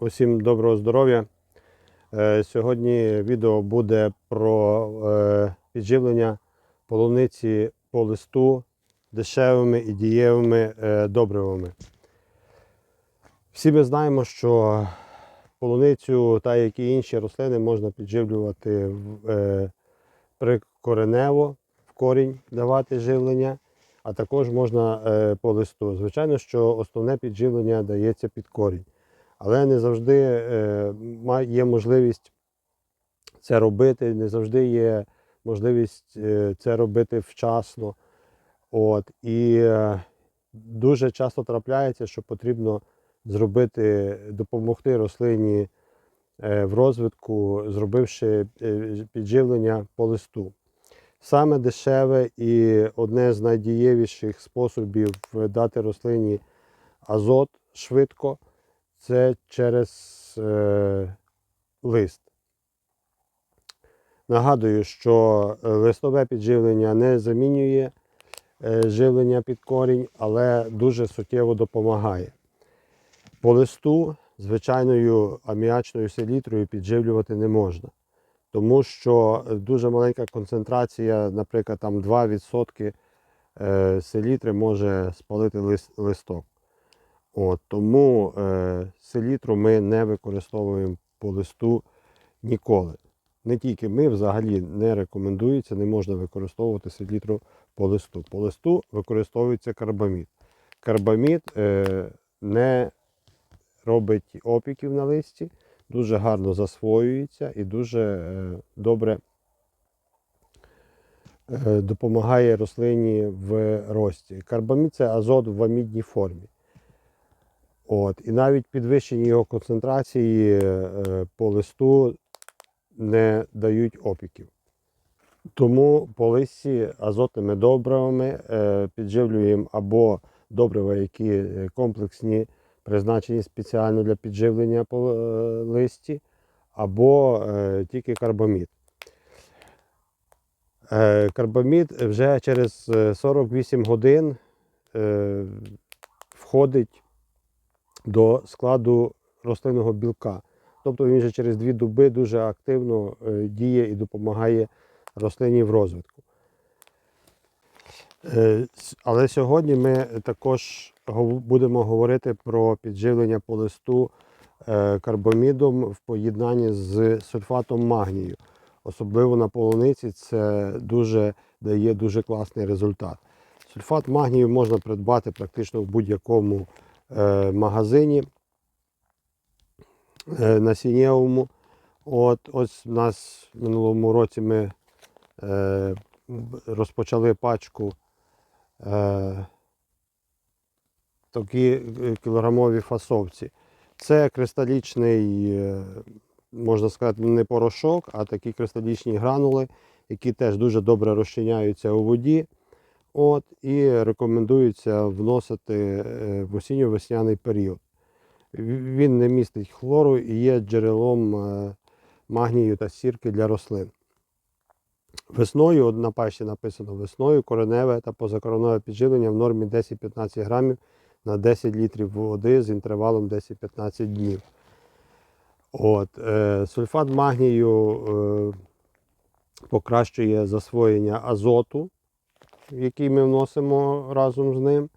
Усім доброго здоров'я. Е, Сьогодні відео буде про е, підживлення полуниці по листу дешевими і дієвими е, добривами. Всі ми знаємо, що полуницю та як і інші рослини можна підживлювати прикоренево, в корінь давати живлення, а також можна по листу. Звичайно, що основне підживлення дається під корінь. Але не завжди е, є можливість це робити, не завжди є можливість е, це робити вчасно. От, і е, дуже часто трапляється, що потрібно зробити, допомогти рослині в розвитку, зробивши підживлення по листу. Саме дешеве і одне з найдієвіших способів дати рослині азот швидко це через е, лист. Нагадую, що е, листове підживлення не замінює е, живлення під корінь, але дуже суттєво допомагає. По листу звичайною аміачною селітрою підживлювати не можна, тому що дуже маленька концентрація, наприклад, там 2% е, селітри може спалити лис- листок. От, тому е, селітру ми не використовуємо по листу ніколи. Не тільки ми, взагалі не рекомендується, не можна використовувати селітру по листу. По листу використовується карбамід. Карбамід е, не робить опіків на листі, дуже гарно засвоюється і дуже е, добре е, допомагає рослині в рості. Карбамід це азот в амідній формі. От, і навіть підвищені його концентрації е, по листу не дають опіків. Тому по листі азотними добривами е, підживлюємо або добрива, які е, комплексні, призначені спеціально для підживлення по листі, або тільки карбамід. Карбамід вже через е, 48 годин входить до складу рослинного білка. Тобто він вже через дві доби дуже активно е, діє і допомагає рослині в розвитку. Е, Але сьогодні ми також будемо говорити про підживлення по листу е, карбамідом в поєднанні з сульфатом магнію. Особливо на полуниці це дуже дає дуже класний результат. Сульфат магнію можна придбати практично в будь-якому магазині е, насіннєвому. От, ось у нас в минулому році ми е, розпочали пачку е, такі е, кілограмові фасовці. Це кристалічний, е, можна сказати, не порошок, а такі кристалічні гранули, які теж дуже добре розчиняються у воді. От, і рекомендується вносити е, в осінньо-весняний період. Він не містить хлору і є джерелом е, магнію та сірки для рослин. Весною, на пащі написано весною, кореневе та позакореневе підживлення в нормі 10-15 грамів на 10 літрів води з інтервалом 10-15 днів. От, е, сульфат магнію е, покращує засвоєння азоту, який ми вносимо разом з ним.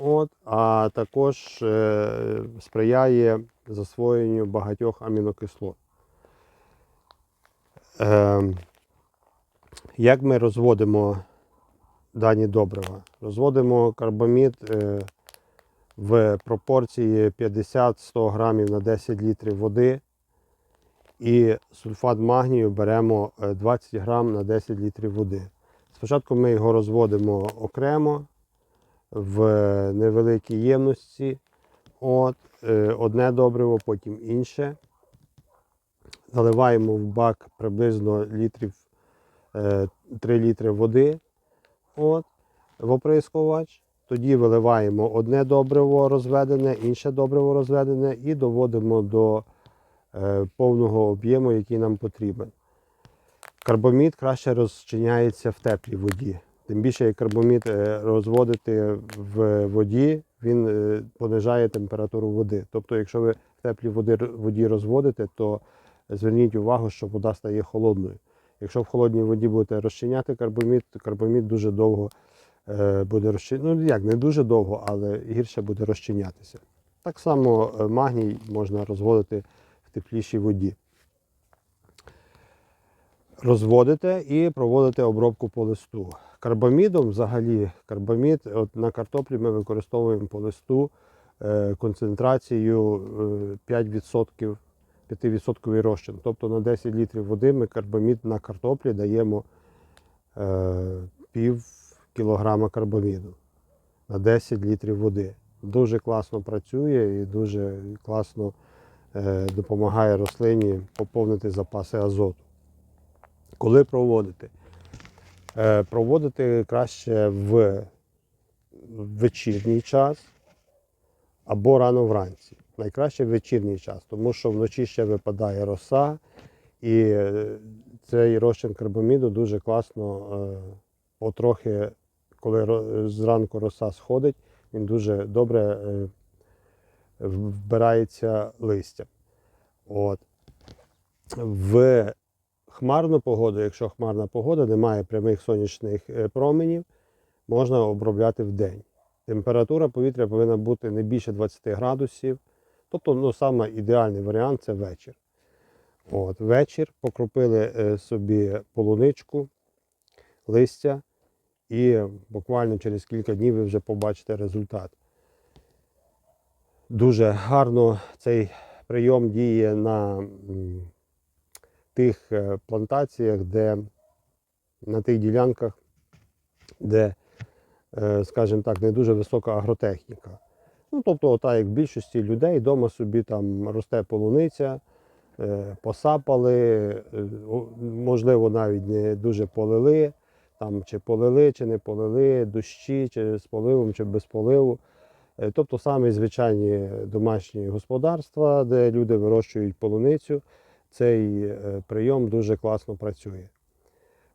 От, а також е, сприяє засвоєнню багатьох амінокислот. Е, як ми розводимо дані добрива? Розводимо карбамід е, в пропорції 50-100 грамів на 10 літрів води. І сульфат магнію беремо е, 20 грам на 10 літрів води. Спочатку ми його розводимо окремо в невеликій ємності. От, е, одне добриво, потім інше. Заливаємо в бак приблизно літрів, е, 3 літри води от, в оприскувач. Тоді виливаємо одне добриво розведене, інше добриво розведене і доводимо до е, повного об'єму, який нам потрібен. Карбамід краще розчиняється в теплій воді. Тим більше, як карбамід е, розводити в воді, він е, понижає температуру води. Тобто, якщо ви в теплій води, воді розводите, то зверніть увагу, що вода стає холодною. Якщо в холодній воді будете розчиняти карбамід, то карбамід дуже довго е, буде розчинятися. Ну як, не дуже довго, але гірше буде розчинятися. Так само магній можна розводити в теплішій воді. Розводите і проводите обробку по листу. Карбамідом взагалі, карбамід, от на картоплі ми використовуємо по листу концентрацію е, 5%, 5% розчин. Тобто на 10 літрів води ми карбамід на картоплі даємо е, пів кілограма карбаміду на 10 літрів води. Дуже класно працює і дуже класно е, допомагає рослині поповнити запаси азоту. Коли проводити? Е, проводити краще в вечірній час або рано вранці. Найкраще в вечірній час, тому що вночі ще випадає роса, і е, цей розчин карбаміду дуже класно е, потрохи, коли зранку роса сходить, він дуже добре вбирається листям. От. В хмарну погоду, якщо хмарна погода, немає прямих сонячних е, променів, можна обробляти в день. Температура повітря повинна бути не більше 20 градусів. Тобто, ну, саме ідеальний варіант це вечір. От, вечір покропили е, собі полуничку, листя, і буквально через кілька днів ви вже побачите результат. Дуже гарно цей прийом діє на тих е, плантаціях, де на тих ділянках, де, е, скажімо так, не дуже висока агротехніка. Ну, тобто, ота, як в більшості людей вдома собі там росте полуниця, е, посапали, можливо, навіть не дуже полили, там чи полили, чи не полили, дощі, чи з поливом, чи без поливу. Тобто самі звичайні домашні господарства, де люди вирощують полуницю, цей е, прийом дуже класно працює.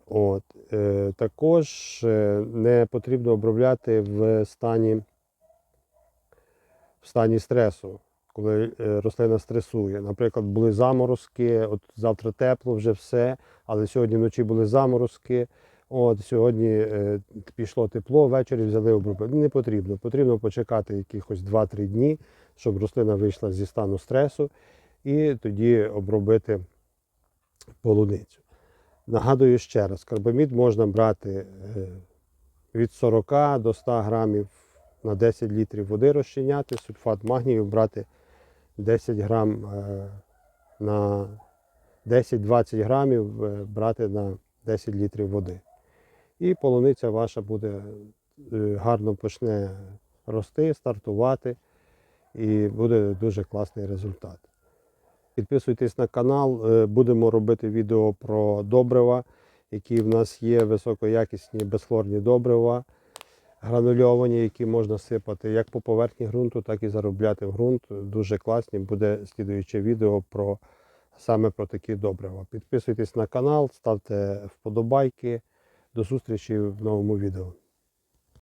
От. е, Також е, не потрібно обробляти в стані, в стані стресу, коли рослина стресує. Наприклад, були заморозки, от завтра тепло вже все, але сьогодні вночі були заморозки. От сьогодні пішло тепло, ввечері взяли обробити. Не потрібно. Потрібно почекати якихось 2-3 дні, щоб рослина вийшла зі стану стресу, і тоді обробити полуницю. Нагадую ще раз, карбамід можна брати е, від 40 до 100 грамів на 10 літрів води розчиняти, сульфат магнію брати 10 грам е, на 10-20 грамів е, брати на 10 літрів води. І полуниця ваша буде гарно почне рости, стартувати, і буде дуже класний результат. Підписуйтесь на канал, е, будемо робити відео про добрива, які в нас є високоякісні безхлорні добрива, гранульовані, які можна сипати як по поверхні ґрунту, так і заробляти в ґрунт. Дуже класні. Буде слідуюче відео про саме про такі добрива. Підписуйтесь на канал, ставте вподобайки. До зустрічі в новому відео.